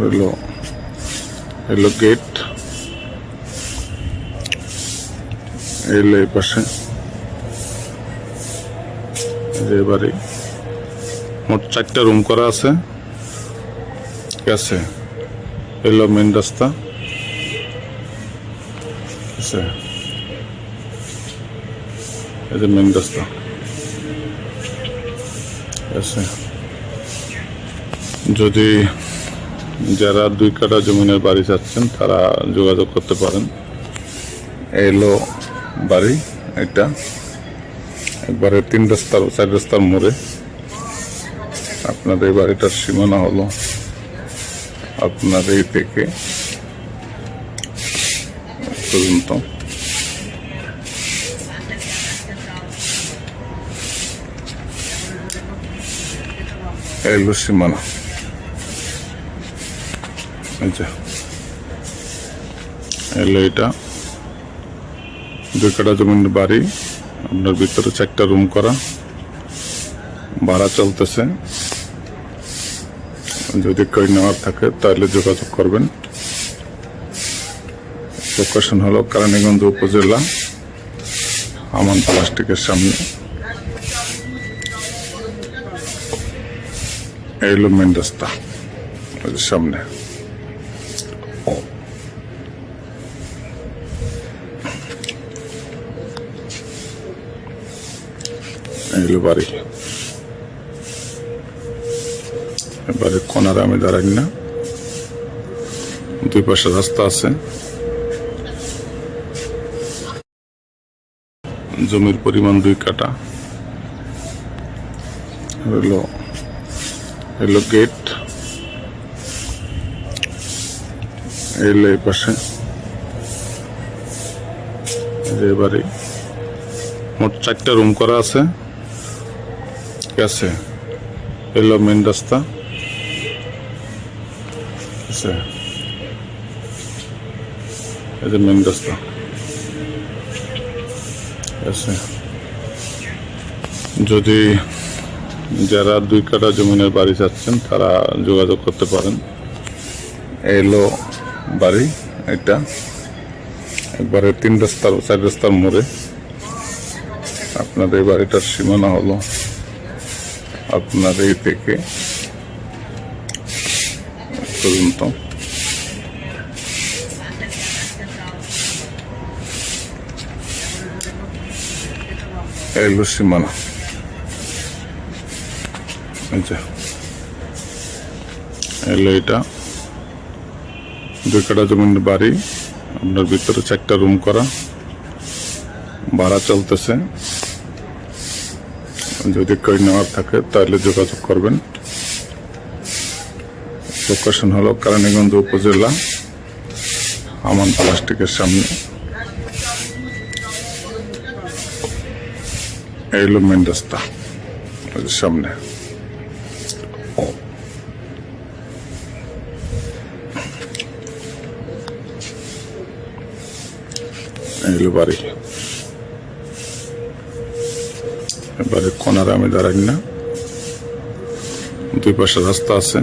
হলো হলো গেট এলো এই পাশে। যে বাড়ি মোট চারটা রুম করা আছে। ঠিক আছে, এলো মেন রাস্তা। আছে, এই যে মেন রাস্তা। আছে, যদি যারা দুই কাটা জমিনের বাড়ি চাচ্ছেন, তারা যোগাযোগ করতে পারেন। এলো বাড়ি, এটা। একবারে তিন রাস্তার, চার রাস্তার মোড়ে। আপনার এই বাড়িটার সীমানা হলো আপনার এই থেকে পর্যন্ত। এলো সীমানা। আচ্ছা এলো এটা। দুই কাটা জমির বাড়ি। আপনার ভিতরে চারটা রুম করা। ভাড়া চলতেছে। যদি কেউ নেওয়ার থাকে, তাহলে যোগাযোগ করবেন। লোকেশন হলো কারানীগঞ্জ উপজেলা, আমান প্লাস্টিকের সামনে। এই হলো মেন রাস্তা সামনে। এই হলো বাড়ি এবারে কোনারে আমি দাঁড়াই না। দুই পাশে রাস্তা আছে। জমির পরিমাণ দুই কাটা হলো হলো গেট। এলো এই পাশে। যে বাড়ি মোট চারটা রুম করা আছে। ঠিক আছে। এলো মেন রাস্তা। ঠিক মেন রাস্তা। যদি যারা দুই কাটা জমিনের বাড়ি চাচ্ছেন, তারা যোগাযোগ করতে পারেন। এলো বাড়ি, এটা। একবারে তিন রাস্তার, চার রাস্তার মোড়ে। আপনার এই বাড়িটার সীমানা হলো আপনার এই থেকে পর্যন্ত এলো সীমানা আচ্ছা এলো এটা। দুই কাটা জমির বাড়ি। আপনার ভিতরে চারটা রুম করা। ভাড়া চলতেছে। যদি কেউ নেওয়ার থাকে, তাহলে যোগাযোগ করবেন। লোকেশন হলো কারানীগঞ্জ উপজেলা, আমান প্লাস্টিকের সামনে। এই হলো মেন রাস্তা সামনে। এই হলো বাড়ি। এবারে কোনারে আমি দাঁড়াই না। দুই পাশে রাস্তা আছে।